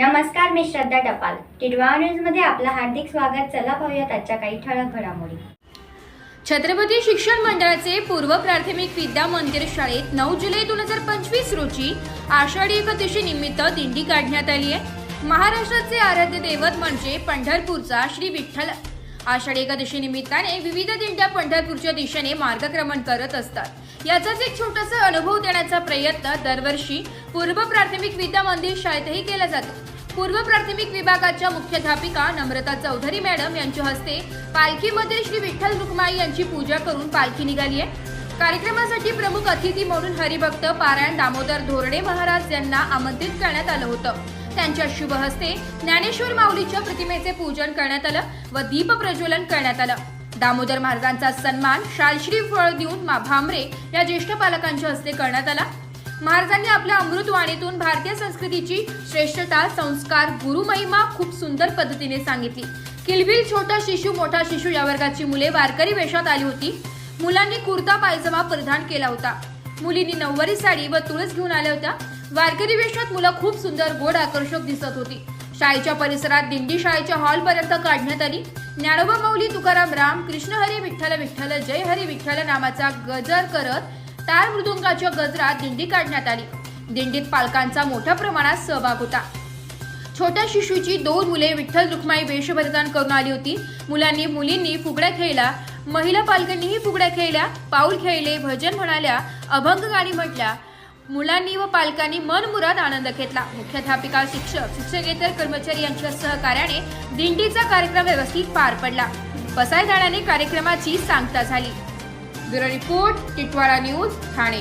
नमस्कार मी श्रद्धा टपाल. टिडवा न्यूजमध्ये आपलं हार्दिक स्वागत. चला पाहूयात आजच्या काही ठळक घडामोडी. छत्रपती शिक्षण मंडळाचे पूर्व प्राथमिक विद्या मंदिर शाळेत नऊ जुलै दोन हजार पंचवीस रोजी आषाढी एकादशी निमित्त दिंडी काढण्यात आली आहे. महाराष्ट्राचे आराध्य दैवत म्हणजे पंढरपूरचा श्री विठ्ठल आषाढी एकादशी निमित्ताने विविध दिंड्या पंढरपूरच्या दिशेने मार्गक्रमण करत असतात. याचाच एक छोटासा अनुभव देण्याचा प्रयत्न दरवर्षी पूर्व प्राथमिक विद्या मंदिर शाळेतही केला जातो. पूर्व प्राथमिक विभागाच्या मुख्याध्यापिका नम्रता चौधरी मॅडम यांच्या हस्ते पालखीमध्ये श्री विठ्ठल रुक्माई यांची पूजा करून पालखी निघाली आहे. कार्यक्रमासाठी प्रमुख अतिथी म्हणून हरिभक्त पारायण दामोदर धोरणे महाराज यांना आमंत्रित करण्यात आलं होतं. त्यांच्या शुभ हस्ते ज्ञानेश्वर माऊलीच्या प्रतिमेचे पूजन करण्यात आलं व दीप प्रज्वलन करण्यात आलं. दामोदर महाराजांचा सन्मान शालश्री फळ देऊन मा- भामरे या ज्येष्ठ पालकांच्या हस्ते करण्यात आला. महाराजांनी आपल्या अमृतवाणीतून भारतीय संस्कृतीची श्रेष्ठता संस्कार गुरुमहिमा खूप सुंदर पद्धतीने सांगितली. किलबिल छोटा शिशू मोठा शिशू या वर्गाची मुले वारकरी वेशात आली होती. मुलांनी कुर्ता पायजमा परिधान केला होता. मुलींनी नऊवारी साडी व तुळस घेऊन आल्या होत्या. वारकरी वेशात मुलं खूप सुंदर गोड आकर्षक दिसत होती. शाळेच्या परिसरात दिंडी शाळेच्या हॉल पर्यंत काढण्यात आली. ज्ञानोबा माऊली तुकाराम राम कृष्ण हरी विठ्ठल विठ्ठल जय हरी विठ्ठल नामाचा गजर करत टाळ मृदुंगाच्या गजरात दिंडी काढण्यात आली. दिंडीत पालकांचा मोठ्या प्रमाणात सहभाग होता. छोट्या शिशूची दोन मुले विठ्ठल रुक्माई वेशभरदान करून आली होती. मुलांनी मुलींनी फुगड्या खेळल्या महिला पालकांनीही फुगड्या खेळल्या पाऊल खेळले भजन म्हणाल्या अभंग गाणी म्हटल्या मुलांनी व पालकांनी मनमुराद आनंद घेतला. मुख्याध्यापिका शिक्षक शिक्षकेतर कर्मचारी यांच्या सहकार्याने दिंडीचा कार्यक्रम व्यवस्थित पार पडला. पसायदाणाने कार्यक्रमाची सांगता झाली. Bureau report Titwala news Thane.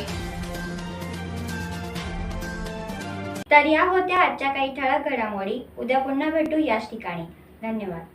तर या होत्या आजच्या काही ठळक घडामोडी. उद्या पुन्हा भेटू याच ठिकाणी. धन्यवाद.